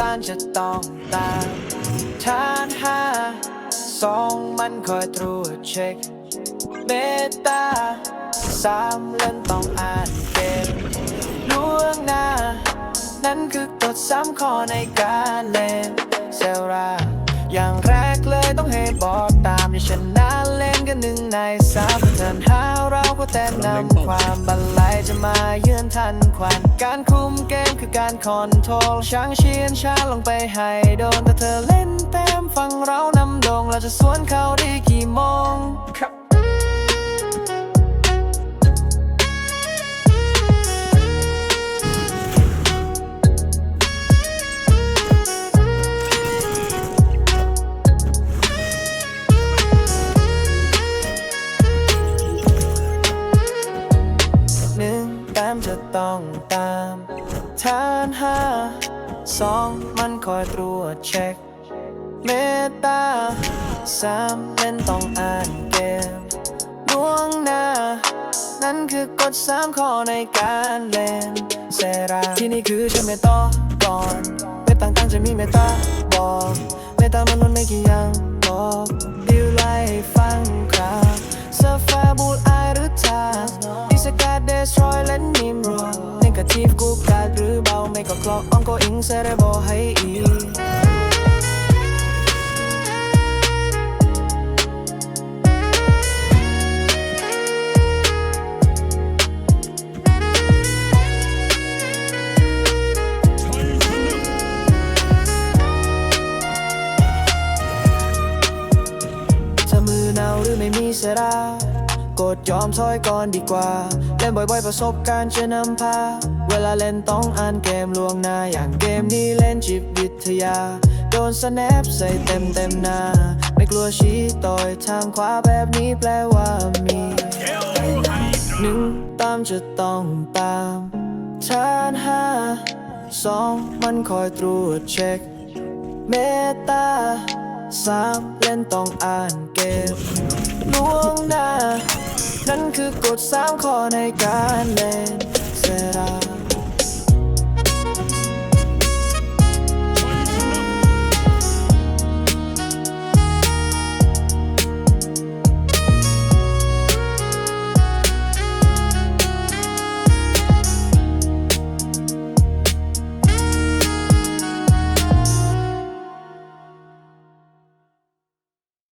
มันจะต้องตามฐานห้าสองมันคอยตรวจเช็คเมตตาสามเล่นต้องอ่านเกมล่วงหน้า นั่นคือกฎสามข้อในการเล่นเซลราอย่างแรก ให้บอกตามอย่าชนะเล่นกันหนึ่งในสามเทินหาเราก็แต่นำความบันไลจะมาเยือนทันควัน การคุมเกมคือการคอนโทรลช่างเชียนช้าลงไปให้โดนแต่เธอเล่นเต็มฟังเรานำดงเราจะสวนเขาได้กี่ ต้องตามฐานห้าสองมันคอยตรวจเช็ค เมตตาสามเล่นต้องอ่านเกมดวงหน้า นั่นคือกฎสามข้อในการเล่นเซราที่นี่คือฉันไม่ต้อก่อน รอยและนิมรัวนกาทีฟกูการหรือเบา ไม่ก็คลอกอ้องก็อิงเซเรโบให้อีกถ้ามือหนาวหรือไม่มีเสรา กดยอมถอยก่อนดีกว่า เล่นบ่อยๆ ประสบการณ์จะนำพา เวลาเล่นต้องอ่านเกมล่วงหน้า อย่างเกมนี้เล่นจิตวิทยา โดนสแนปใส่เต็มเต็มหน้า ไม่กลัวชี้ต่อยทางขวาแบบนี้แปลว่ามีหนึ่งตามจะต้องตามฐานห้าสองมันคอยตรวจเช็ค เมตตาสามเล่นต้องอ่านเกมล่วงหน้า ฉันคือกฎสามข้อในการเล่นเซรา